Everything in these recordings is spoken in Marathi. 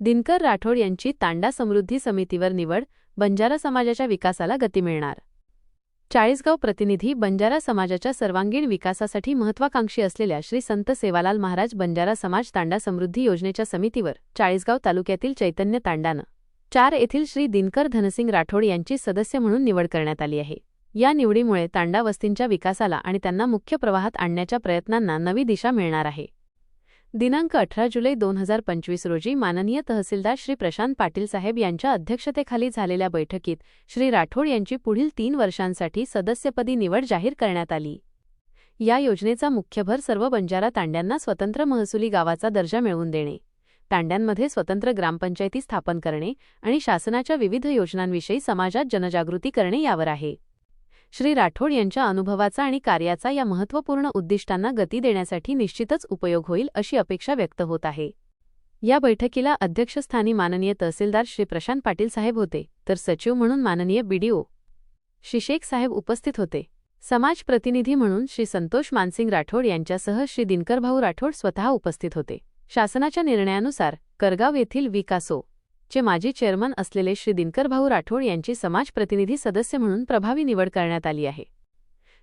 दिनकर राठोड यांची तांडा समृद्धी समितीवर निवड बंजारा समाजाच्या विकासाला गती मिळणार. चाळीसगाव प्रतिनिधी बंजारा समाजाच्या सर्वांगीण विकासासाठी महत्वाकांक्षी असलेल्या श्री संत सेवालाल महाराज बंजारा समाज तांडा समृद्धी योजनेच्या समितीवर चाळीसगाव तालुक्यातील चैतन्य तांडानं. चार येथील श्री दिनकर धनसिंग राठोड यांची सदस्य म्हणून निवड करण्यात आली आहे. या निवडीमुळे तांडा वस्तींच्या विकासाला आणि त्यांना मुख्य प्रवाहात आणण्याच्या प्रयत्नांना नवी दिशा मिळणार आहे. दिनांक अठरा जुलै दोन हजार पंचवीस रोजी माननीय तहसीलदार श्री प्रशांत पाटील साहेब यांच्या अध्यक्षतेखाली झालेल्या बैठकीत श्री राठोड यांची पुढील तीन वर्षांसाठी सदस्यपदी निवड जाहीर करण्यात आली. या योजनेचा मुख्य भर सर्व बंजारा तांड्यांना स्वतंत्र महसुली गावाचा दर्जा मिळवून देणे तांड्यांमध्ये स्वतंत्र ग्रामपंचायती स्थापन करणे आणि शासनाच्या विविध योजनांविषयी समाजात जनजागृती करणे यावर आहे. श्री राठोड यांच्या अनुभवाचा आणि कार्याचा या महत्त्वपूर्ण उद्दिष्टांना गती देण्यासाठी निश्चितच उपयोग होईल अशी अपेक्षा व्यक्त होत आहे. या बैठकीला अध्यक्षस्थानी माननीय तहसीलदार श्री प्रशांत पाटील साहेब होते तर सचिव म्हणून माननीय बीडीओ श्री शेख साहेब उपस्थित होते. समाज प्रतिनिधी म्हणून श्री संतोष मानसिंग राठोड यांच्यासह श्री दिनकरभाऊ राठोड स्वतः उपस्थित होते. शासनाच्या निर्णयानुसार करगाव येथील विकासो चे माजी चेअरमन असलेले श्री दिनकर भाऊ राठोड यांची समाज प्रतिनिधी सदस्य म्हणून प्रभावी निवड करण्यात आली आहे.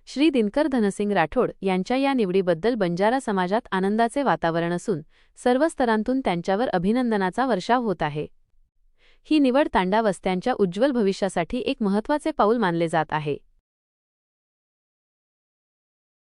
श्री दिनकर धनसिंग राठोड यांच्या या निवडीबद्दल बंजारा समाजात आनंदाचे वातावरण असून सर्व स्तरांतून त्यांच्यावर अभिनंदनाचा वर्षाव होत आहे. ही निवड तांडा वस्त्यांच्या उज्ज्वल भविष्यासाठी एक महत्त्वाचे पाऊल मानले जात आहे.